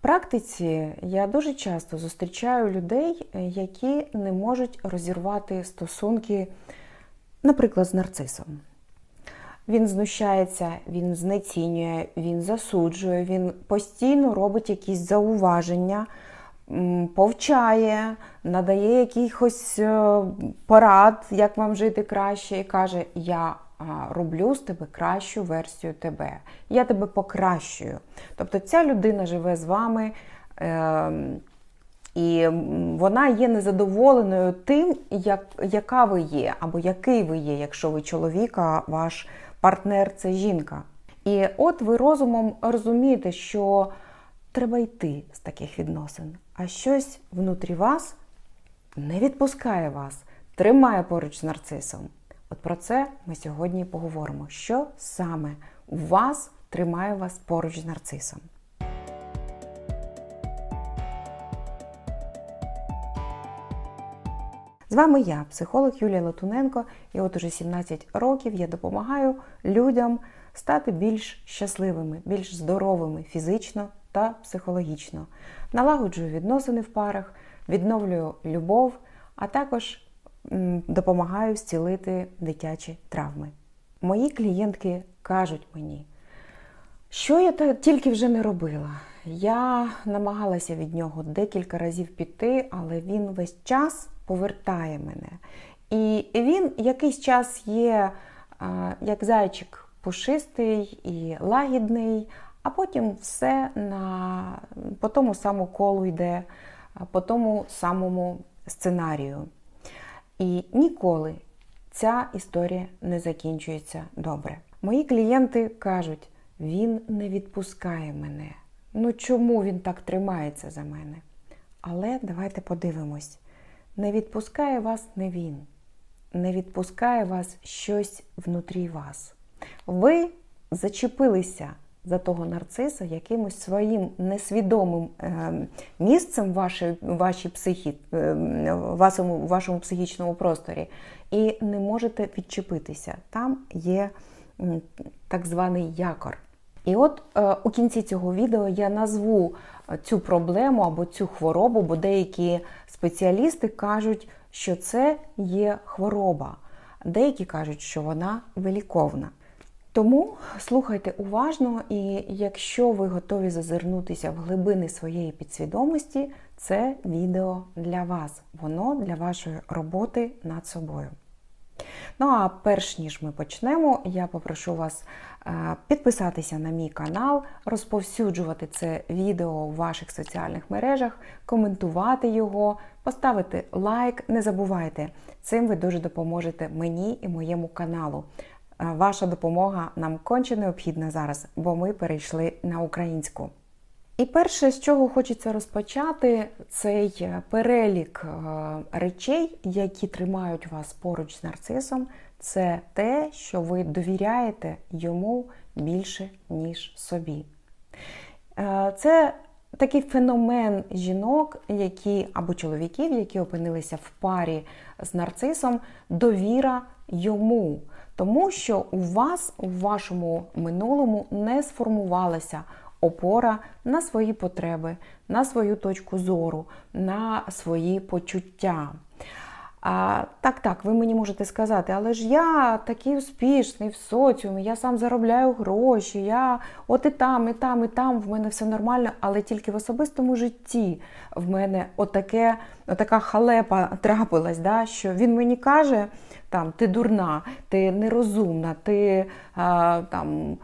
практиці я дуже часто зустрічаю людей, які не можуть розірвати стосунки, наприклад, з нарцисом. Він знущається, він знецінює, він засуджує, він постійно робить якісь зауваження, повчає, надає якихось е, порад, як вам жити краще, і каже: Я роблю з тебе кращу версію тебе, я тебе покращую. Тобто ця людина живе з вами. Е, і вона є незадоволеною тим, як, яка ви є, або який ви є, якщо ви чоловік, ваш партнер це жінка. І от ви розумом розумієте, що треба йти з таких відносин, а щось внутрі вас не відпускає вас, тримає поруч з нарцисом. От про це ми сьогодні поговоримо. Що саме у вас тримає вас поруч з нарцисом? З вами я, психолог Юлія Латуненко, і от уже 17 років я допомагаю людям стати більш щасливими, більш здоровими фізично та психологічно. Налагоджую відносини в парах, відновлюю любов, а також допомагаю зцілити дитячі травми. Мої клієнтки кажуть мені, що я тільки вже не робила. Я намагалася від нього декілька разів піти, але він весь час повертає мене. І він якийсь час є як зайчик пушистий і лагідний, а потім все на, по тому самому колу йде, по тому самому сценарію. І ніколи ця історія не закінчується добре. Мої клієнти кажуть, він не відпускає мене. Ну чому він так тримається за мене? Але давайте подивимось: не відпускає вас не він, не відпускає вас щось внутрі вас. Ви зачепилися за того нарциса якимось своїм несвідомим е, місцем вашій, вашій психі, е, вашому, вашому психічному просторі і не можете відчепитися. Там є так званий якор. І от е, у кінці цього відео я назву е, цю проблему або цю хворобу, бо деякі спеціалісти кажуть, що це є хвороба. Деякі кажуть, що вона виліковна. Тому слухайте уважно, і якщо ви готові зазирнутися в глибини своєї підсвідомості, це відео для вас. Воно для вашої роботи над собою. Ну а перш ніж ми почнемо, я попрошу вас е, підписатися на мій канал, розповсюджувати це відео у ваших соціальних мережах, коментувати його, поставити лайк. Не забувайте, цим ви дуже допоможете мені і моєму каналу. Ваша допомога нам конче необхідна зараз, бо ми перейшли на українську. І перше, з чого хочеться розпочати, цей е, перелік е, речей, які тримають вас поруч з нарцисом, це те, що ви довіряєте йому більше, ніж собі. Е, Це такий феномен жінок, які або чоловіків, які опинилися в парі з нарцисом, довіра йому. Тому що у вас у вашому минулому не сформувалася опора на свої потреби, на свою точку зору, на свої почуття. А, так, так, ви мені можете сказати, але ж я такий успішний в соціумі, я сам заробляю гроші, я от і там, і там, і там, в мене все нормально, але тільки в особистому житті в мене отаке, отака халепа трапилась, да, що він мені каже, там, ти дурна, ти нерозумна, ти а, там.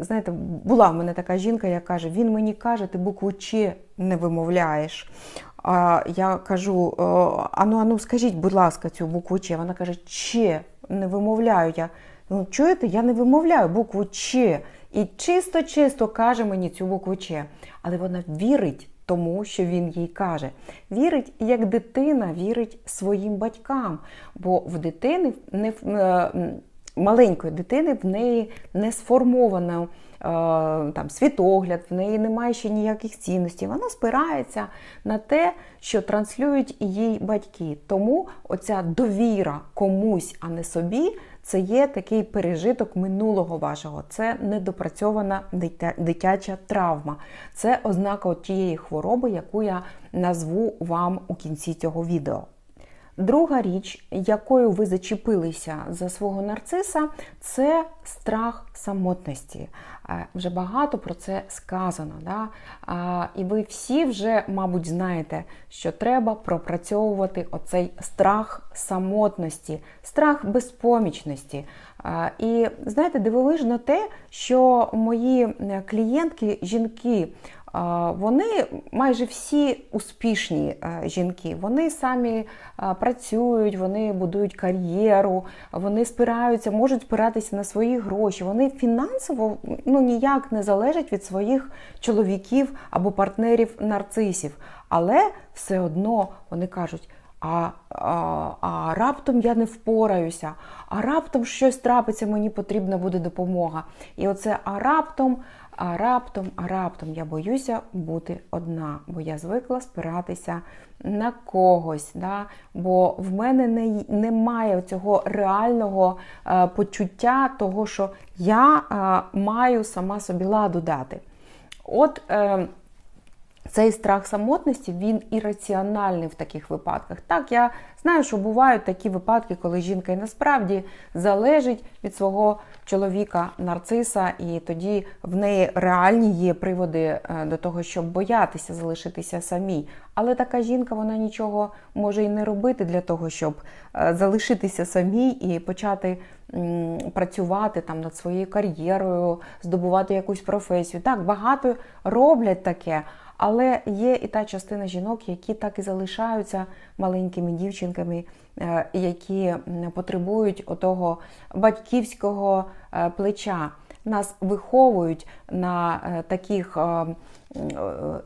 Знаєте, була в мене така жінка, яка каже: він мені каже, ти букву Ч не вимовляєш. А я кажу: ану, ану, скажіть, будь ласка, цю букву Ч. Вона каже, Ч не вимовляю. Я ну чуєте, я не вимовляю букву Ч. І чисто-чисто каже мені цю букву Ч. Але вона вірить тому, що він їй каже. Вірить, як дитина вірить своїм батькам. Бо в дитини не маленької дитини в неї не сформовано там світогляд, в неї немає ще ніяких цінностей. Вона спирається на те, що транслюють їй батьки. Тому оця довіра комусь, а не собі. Це є такий пережиток минулого вашого, це недопрацьована дитяча травма. Це ознака тієї хвороби, яку я назву вам у кінці цього відео. Друга річ, якою ви зачепилися за свого нарциса, це страх самотності. Е, вже багато про це сказано. Да? І ви всі вже, мабуть, знаєте, що треба пропрацьовувати оцей страх самотності, страх безпомічності. І знаєте, дивовижно те, що мої клієнтки, жінки, вони майже всі успішні е, жінки. Вони самі е, працюють, вони будують кар'єру, вони спираються, можуть спиратися на свої гроші. Вони фінансово ну, ніяк не залежать від своїх чоловіків або партнерів нарцисів. Але все одно вони кажуть. А, а а, раптом я не впораюся, а раптом щось трапиться, мені потрібна буде допомога. І оце а раптом а раптом, а раптом я боюся бути одна, бо я звикла спиратися на когось. Да? Бо в мене не, немає цього реального е, почуття того, що я е, маю сама собі ладу дати. От е, цей страх самотності він ірраціональний в таких випадках. Так, я знаю, що бувають такі випадки, коли жінка і насправді залежить від свого чоловіка нарциса, і тоді в неї реальні є приводи е, до того, щоб боятися залишитися самій. Але така жінка вона нічого може і не робити для того, щоб е, залишитися самій і почати працювати там над своєю кар'єрою, здобувати якусь професію. Так, багато роблять таке. Але є і та частина жінок, які так і залишаються маленькими дівчинками, е, які потребують отого батьківського е, плеча. Нас виховують на е, таких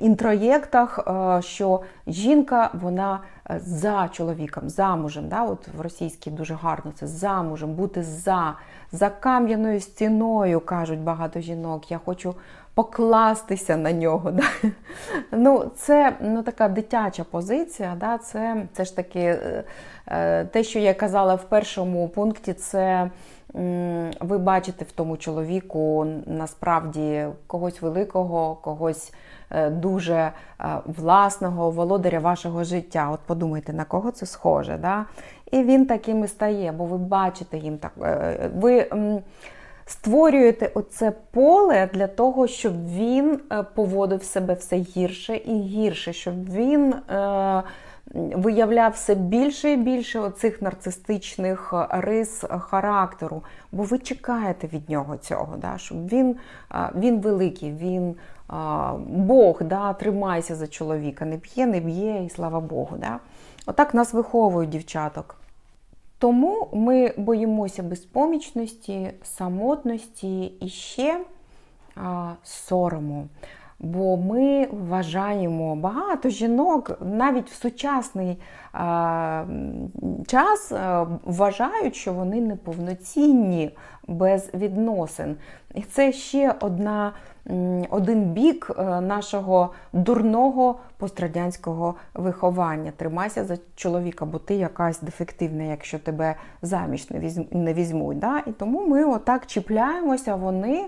інтроєктах, що жінка вона за чоловіком, замужем. Да? От В російській дуже гарно це замужем, бути за, за кам'яною стіною, кажуть багато жінок. Я хочу покластися на нього. Да? Ну, Це ну, така дитяча позиція. Да? Це це ж таки е, е, те, що я казала в першому пункті, це ви бачите в тому чоловіку насправді когось великого, когось е, дуже власного, володаря вашого життя. От подумайте, на кого це схоже. Да? І він таким і стає, бо ви бачите їм так. ви створюєте оце поле для того, щоб він е, поводив себе все гірше і гірше, щоб він е, виявляв все більше і більше оцих нарцистичних рис характеру. Бо ви чекаєте від нього цього, да, щоб він е, він великий, він Бог, да, тримайся за чоловіка, не п'є, не б'є, і слава Богу. Да. Отак нас виховують дівчаток. Тому ми боїмося безпомічності, самотності і ще а, сорому. Бо ми вважаємо багато жінок навіть в сучасний а, час а, вважають, що вони неповноцінні без відносин. І це ще одна один бік е, нашого дурного пострадянського виховання. Тримайся за чоловіка, бо ти якась дефективна, якщо тебе заміж не візьмуть. Да? І тому ми отак чіпляємося, вони.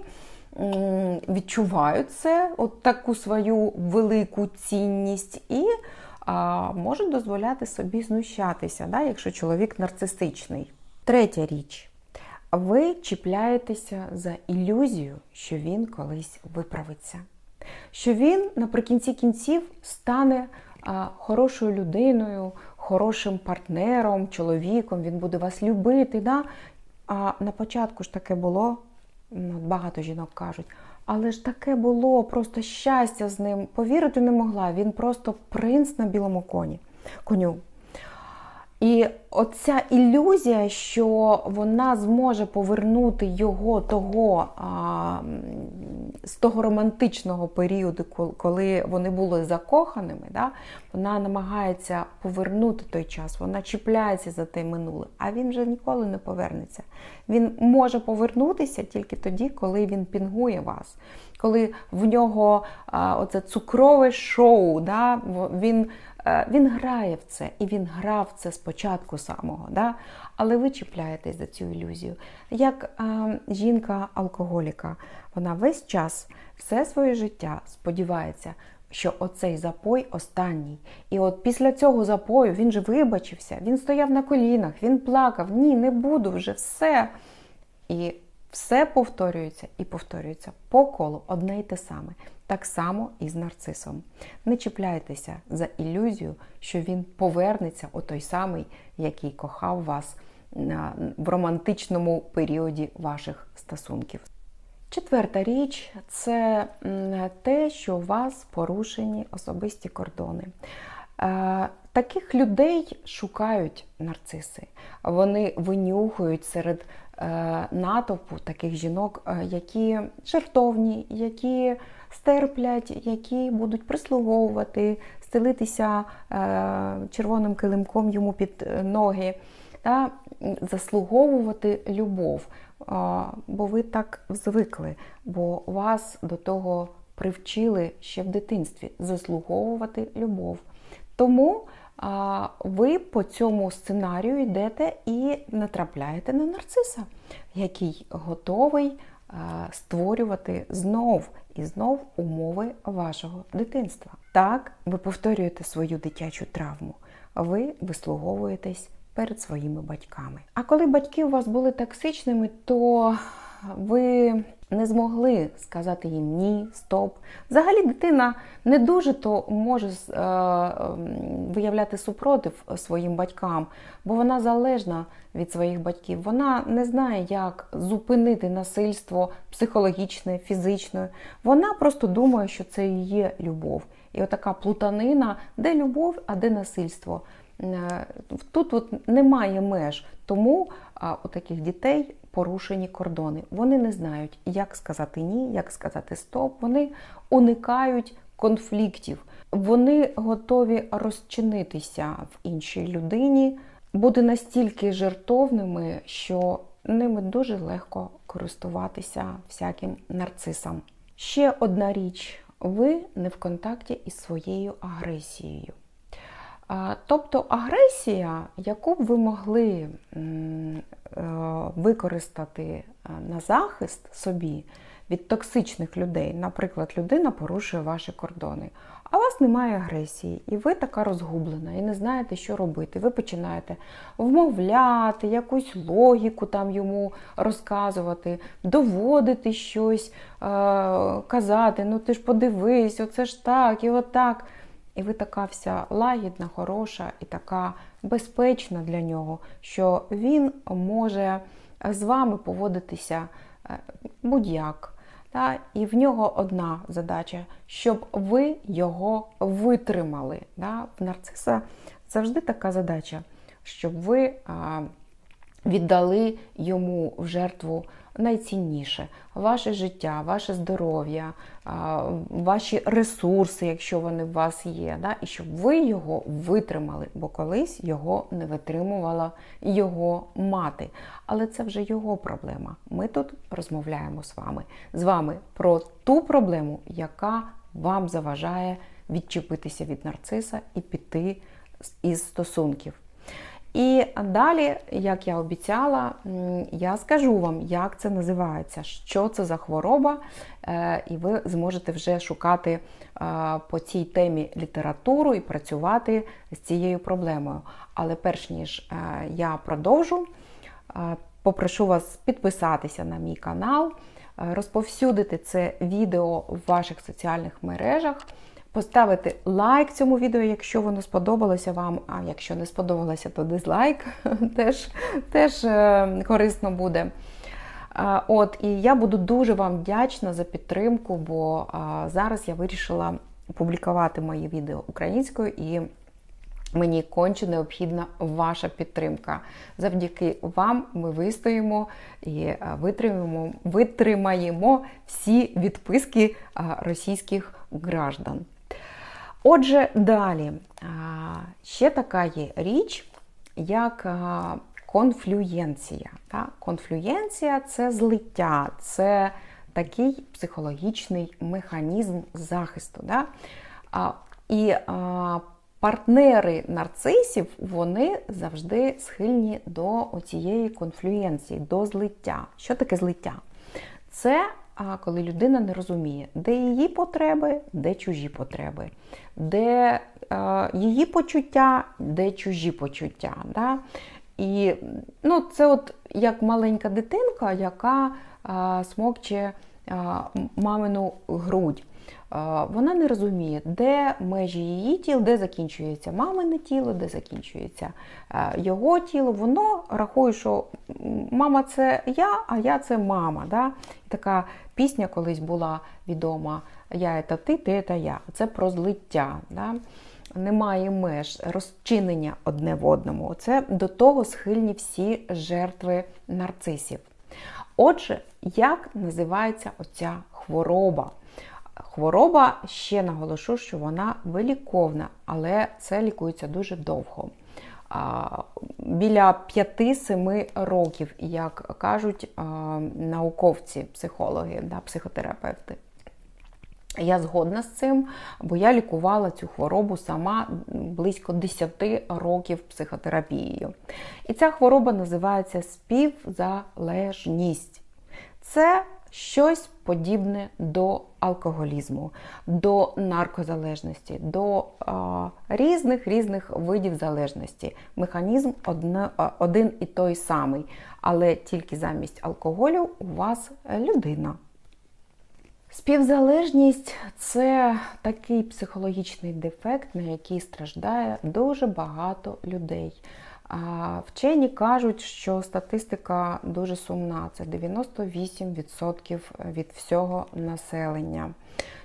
Відчувають це, от таку свою велику цінність, і а, можуть дозволяти собі знущатися, да, якщо чоловік нарцистичний. Третя річ ви чіпляєтеся за ілюзію, що він колись виправиться, що він наприкінці кінців стане хорошою людиною, хорошим партнером, чоловіком, він буде вас любити. Да? А на початку ж таке було, багато жінок кажуть. Але ж таке було, просто щастя з ним. Повірити не могла. Він просто принц на білому коні. коню. І оця ілюзія, що вона зможе повернути його того а, з того романтичного періоду, коли вони були закоханими, да, вона намагається повернути той час, вона чіпляється за те минуле, а він вже ніколи не повернеться. Він може повернутися тільки тоді, коли він пінгує вас, коли в нього а, оце цукрове шоу, да, він Е, він грає в це, і він грав це спочатку самого. Да? Але ви чіпляєтесь за цю ілюзію. Як е, жінка-алкоголіка, вона весь час, все своє життя сподівається, що оцей запой останній. І от після цього запою він же вибачився, він стояв на колінах, він плакав. Ні, не буду вже все. І все повторюється і повторюється по колу одне й те саме. Так само і з нарцисом. Не чіпляйтеся за ілюзію, що він повернеться у той самий, який кохав вас в романтичному періоді ваших стосунків. Четверта річ це те, що у вас порушені особисті кордони. Е, таких людей шукають нарциси. Вони винюхують серед е, натовпу таких жінок, е, які жертовні, які стерплять, які будуть прислуговувати, стелитися червоним килимком йому під ноги, та заслуговувати любов. Бо ви так звикли, бо вас до того привчили ще в дитинстві заслуговувати любов. Тому ви по цьому сценарію йдете і натрапляєте на нарциса, який готовий створювати знов і знов умови вашого дитинства. Так, ви повторюєте свою дитячу травму, ви вислуговуєтесь перед своїми батьками. А коли батьки у вас були токсичними, то ви не змогли сказати їм ні, стоп. Взагалі, дитина не дуже то може е, виявляти супротив своїм батькам, бо вона залежна від своїх батьків. Вона не знає, як зупинити насильство психологічне, фізичне. Вона просто думає, що це є любов. І отака плутанина, де любов, а де насильство. Е, тут от немає меж, тому у таких дітей порушені кордони. Вони не знають, як сказати ні, як сказати стоп. Вони уникають конфліктів, вони готові розчинитися в іншій людині, бути настільки жертовними, що ними дуже легко користуватися всяким нарцисам. Ще одна річ: ви не в контакті із своєю агресією. Тобто агресія, яку б ви могли е, використати е, на захист собі від токсичних людей, наприклад, людина порушує ваші кордони, а у вас немає агресії, і ви така розгублена, і не знаєте, що робити. Ви починаєте вмовляти, якусь логіку там йому розказувати, доводити щось, е, казати, ну ти ж подивись, оце ж так і отак. І ви така вся лагідна, хороша і така безпечна для нього, що він може з вами поводитися е, будь-як. І в нього одна задача, щоб ви його витримали. Та? В нарциса завжди така задача, щоб ви віддали йому в жертву найцінніше ваше життя, ваше здоров'я, ваші ресурси, якщо вони у вас є, да? і щоб ви його витримали, бо колись його не витримувала його мати. Але це вже його проблема. Ми тут розмовляємо з вами, з вами про ту проблему, яка вам заважає відчепитися від нарциса і піти із стосунків. І далі, як я обіцяла, я скажу вам, як це називається, що це за хвороба, е, і ви зможете вже шукати е, по цій темі літературу і працювати з цією проблемою. Але перш ніж е, я продовжу, попрошу вас підписатися на мій канал, розповсюдити це відео в ваших соціальних мережах поставити лайк цьому відео, якщо воно сподобалося вам. А якщо не сподобалося, то дизлайк теж, теж е, корисно буде. От, І я буду дуже вам вдячна за підтримку, бо зараз я вирішила публікувати мої відео українською і Мені конче необхідна ваша підтримка. Завдяки вам ми вистоїмо і е, витримаємо, витримаємо всі відписки російських граждан. Отже, далі ще така є річ, як конфлюєнція. Конфлюєнція це злиття, це такий психологічний механізм захисту. І партнери нарцисів вони завжди схильні до цієї конфлюєнції, до злиття. Що таке злиття? Це коли людина не розуміє, де її потреби, де чужі потреби, де е, її почуття, де чужі почуття. Да? І ну, це от як маленька дитинка, яка е, смокче мамину грудь. Вона не розуміє, де межі її тіл, де закінчується мамине тіло, де закінчується його тіло. Воно рахує, що мама це я, а я це мама. Да? Така пісня колись була відома: Я це ти, ти це я. Це про злиття. Да? Немає меж розчинення одне в одному. Це до того схильні всі жертви нарцисів. Отже, як називається оця хвороба? Хвороба ще наголошу, що вона виліковна, але це лікується дуже довго. Біля 5-7 років, як кажуть науковці, психологи, психотерапевти. Я згодна з цим, бо я лікувала цю хворобу сама близько 10 років психотерапією. І ця хвороба називається співзалежність. Це щось подібне до алкоголізму, до наркозалежності, до різних різних видів залежності. Механізм одне, один і той самий, але тільки замість алкоголю у вас людина. Співзалежність це такий психологічний дефект, на який страждає дуже багато людей. Вчені кажуть, що статистика дуже сумна, це 98% від всього населення.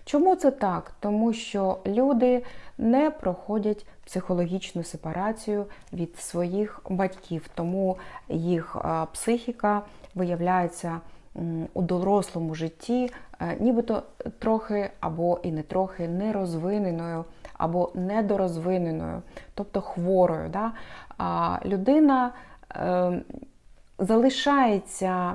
Чому це так? Тому що люди не проходять психологічну сепарацію від своїх батьків, тому їх психіка виявляється у дорослому житті, е, нібито трохи або і не трохи нерозвиненою, або недорозвиненою, тобто хворою. Да? А людина е, залишається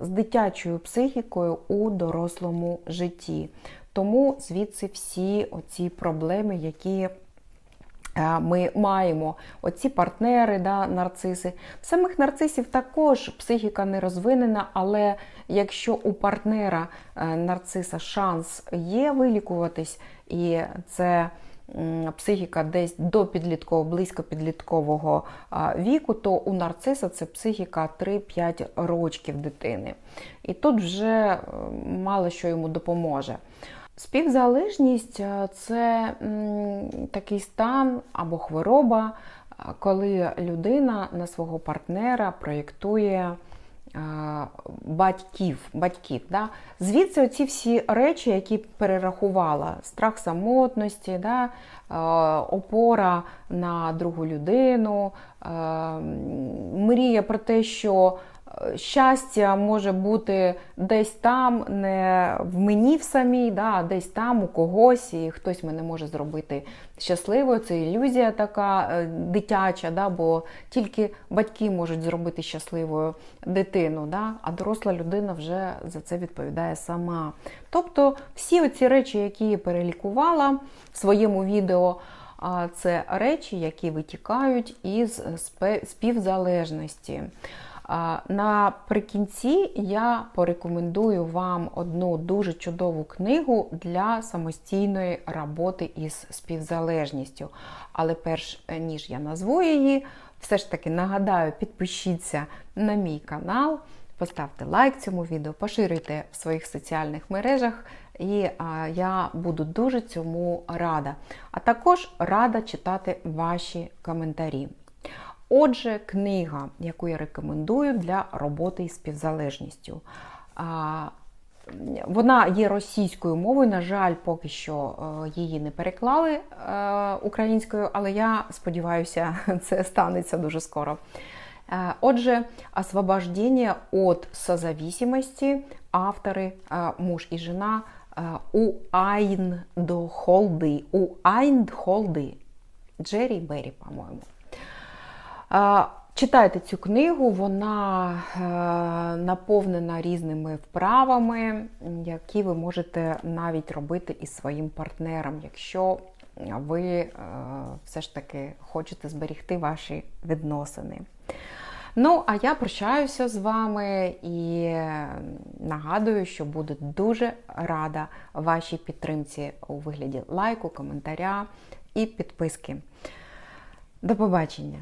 з дитячою психікою у дорослому житті. Тому звідси всі оці проблеми, які ми маємо оці партнери, да, нарциси. В самих нарцисів також психіка не розвинена, але якщо у партнера е, нарциса шанс є вилікуватись, і це психіка десь до підліткового, близько підліткового віку, то у нарциса це психіка 3-5 рочків дитини. І тут вже е, мало що йому допоможе. Співзалежність е, це такий стан або хвороба, е, коли людина на свого партнера проєктує е, батьків. батьків да? Звідси оці всі речі, які перерахувала: страх самотності, да? опора на другу людину, мрія про те, що щастя може бути десь там, не в мені в самій, да, а десь там у когось, і хтось мене може зробити щасливою. Це ілюзія така е, дитяча, да, бо тільки батьки можуть зробити щасливою дитину, да, а доросла людина вже за це відповідає сама. Тобто всі оці речі, які я перелікувала в своєму відео. Це речі, які витікають із співзалежності. Наприкінці я порекомендую вам одну дуже чудову книгу для самостійної роботи із співзалежністю. Але перш ніж я назву її, все ж таки нагадаю, підпишіться на мій канал, поставте лайк цьому відео, поширюйте в своїх соціальних мережах, і а, я буду дуже цьому рада. А також рада читати ваші коментарі. Отже, книга, яку я рекомендую для роботи із співзалежністю. Вона є російською мовою. На жаль, поки що е, її не переклали е, українською, але я сподіваюся, це станеться дуже скоро. Е, Отже, освобождение от созависимости авторы е, муж і жена у Айндхолди. У Айндхолди. Джері Беррі, по-моєму. Читайте цю книгу, вона е, наповнена різними вправами, які ви можете навіть робити із своїм партнером, якщо ви е, все ж таки хочете зберігти ваші відносини. Ну, а я прощаюся з вами і нагадую, що буду дуже рада вашій підтримці у вигляді лайку, коментаря і підписки. До побачення!